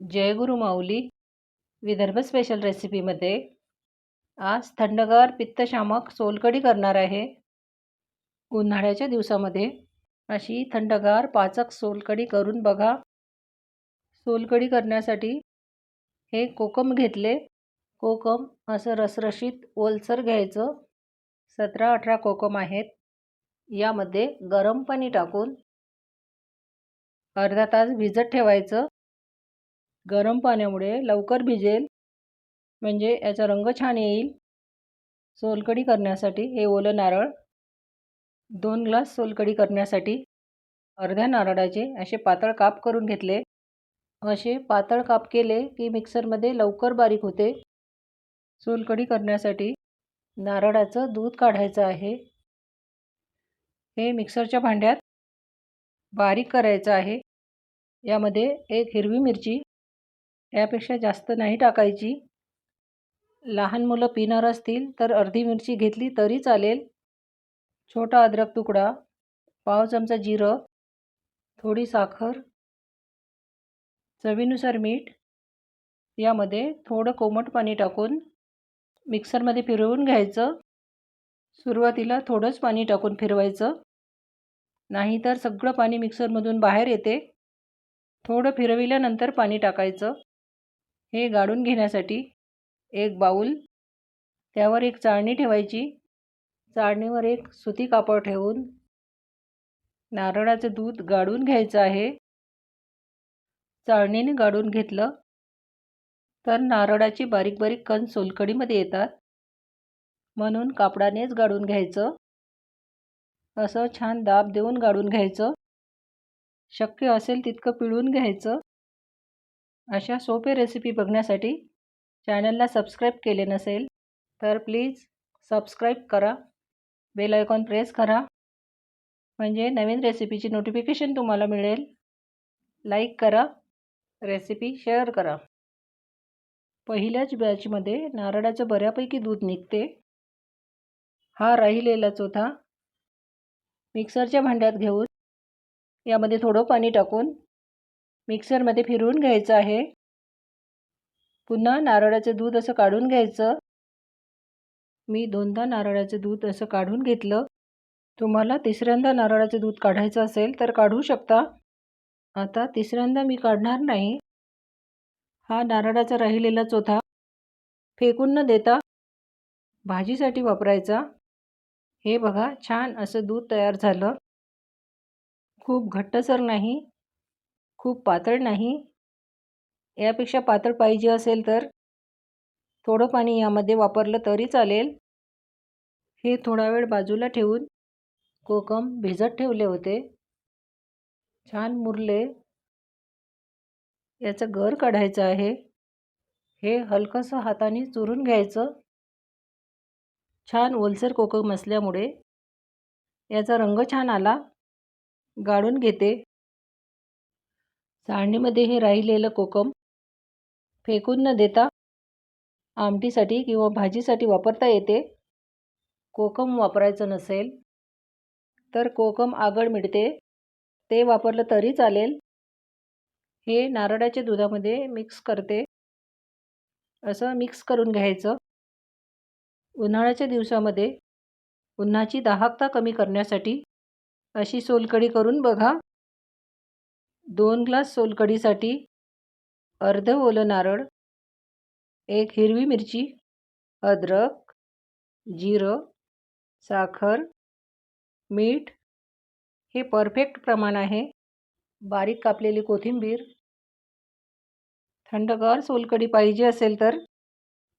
जय गुरु माऊली. Vidarbha special रेसिपीमध्ये आज थंडगार पित्तशामक सोलकढी करणार आहे. उन्हाळ्याच्या दिवसामध्ये अशी थंडगार पाचक सोलकढी करून बघा. सोलकढी करण्यासाठी हे कोकम घेतले. कोकम असं रसरशीत ओलसर घ्यायचं. सतरा अठरा कोकम आहेत. यामध्ये गरम पाणी टाकून अर्धा तास भिजत ठेवायचं. गरम पाण्यामुळे लवकर भिजेल. म्हणजे याचा रंग छान येईल. सोलकढी करण्यासाठी हे ओलं नारळ. दोन ग्लास सोलकढी करण्यासाठी अर्ध्या नारळाचे असे पातळ काप करून घेतले. असे पातळ काप केले की मिक्सरमध्ये लवकर बारीक होते. सोलकढी करण्यासाठी नारळाचं दूध काढायचं आहे. हे मिक्सरच्या भांड्यात बारीक करायचं आहे. यामध्ये एक हिरवी मिरची यापेक्षा जास्त नाही टाकायची. लहान मुलं पिणार असतील तर अर्धी मिरची घेतली तरी चालेल. छोटा अद्रक तुकडा पाव चमचा जिरं थोडी साखर चवीनुसार मीठ यामध्ये थोडं कोमट पाणी टाकून मिक्सरमध्ये फिरवून घ्यायचं. सुरुवातीला थोडंच पाणी टाकून फिरवायचं. नाहीतर सगळं पाणी मिक्सरमधून बाहेर येते. थोडं फिरविल्यानंतर पाणी टाकायचं. हे गाळून घेण्यासाठी एक बाऊल त्यावर एक चाळणी ठेवायची. चाळणीवर एक सुती कापड ठेवून नारळाचं दूध गाळून घ्यायचं आहे. चाळणीने गाळून घेतलं तर नारळाची बारीक बारीक कण सोलकडीमध्ये येतात. म्हणून कापडानेच गाळून घ्यायचं. असं छान दाब देऊन गाळून घ्यायचं. शक्य असेल तितकं पिळून घ्यायचं. अशा सोपे रेसिपी बघण्यासाठी चॅनलला सबस्क्राईब केले नसेल तर प्लीज सबस्क्राईब करा. बेल आयकॉन प्रेस करा. म्हणजे नवीन रेसिपीची नोटिफिकेशन तुम्हाला मिळेल. लाईक करा. रेसिपी शेअर करा. पहिल्याच बॅचमध्ये नारळाचं बऱ्यापैकी दूध निघते. हा राहिलेला चोथा मिक्सरच्या भांड्यात घेऊन यामध्ये थोडं पाणी टाकून मिक्सरमध्ये फिरवून घ्यायचं आहे. पुन्हा नारळाचं दूध असं काढून घ्यायचं. मी दोनदा नारळाचं दूध असं काढून घेतलं. तुम्हाला तिसऱ्यांदा नारळाचं दूध काढायचं असेल तर काढू शकता. आता तिसऱ्यांदा मी काढणार नाही. हा नारळाचा राहिलेला चोथा. फेकून न देता भाजीसाठी वापरायचा. हे बघा छान असं दूध तयार झालं. खूप घट्टसर नाही. खूप पातळ नाही. यापेक्षा पातळ पाहिजे असेल तर? थोडं पाणी यामध्ये वापरलं तरी चालेल. हे थोडा वेळ बाजूला ठेवून कोकम भिजत ठेवले होते. छान मुरले. याचं गर काढायचं आहे. हे हलकंसं हाताने चुरून घ्यायचं. छान ओलसर कोकम असल्यामुळे याचा रंग छान आला. गाळून घेते. चाळणीमध्ये हे राहिलेलं कोकम फेकून न देता आमटीसाठी किंवा भाजीसाठी वापरता येते. कोकम वापरायचं नसेल तर कोकम आगळ मिळते. ते वापरलं तरी चालेल. हे नारळाच्या दुधामध्ये मिक्स करते. असं मिक्स करून घ्यायचं. उन्हाळ्याच्या दिवसामध्ये उन्हाची दाहकता कमी करण्यासाठी अशी सोलकढी करून बघा. दोन ग्लास सोलकढीसाठी अर्ध ओलं नारळ एक हिरवी मिरची अद्रक जिरं साखर मीठ हे परफेक्ट प्रमाण आहे. बारीक कापलेली कोथिंबीर. थंडगार सोलकढी पाहिजे असेल तर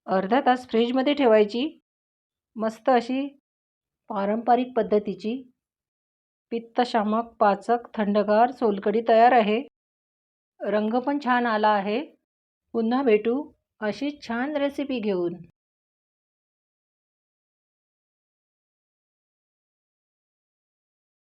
अर्धा तास फ्रीजमध्ये ठेवायची. मस्त अशी पारंपरिक पद्धतीची पित्तशामक पाचक थंडगार सोलकढी तयार आहे. रंग पण छान आला आहे. पुन्हा भेटू अशी छान रेसिपी घेऊन.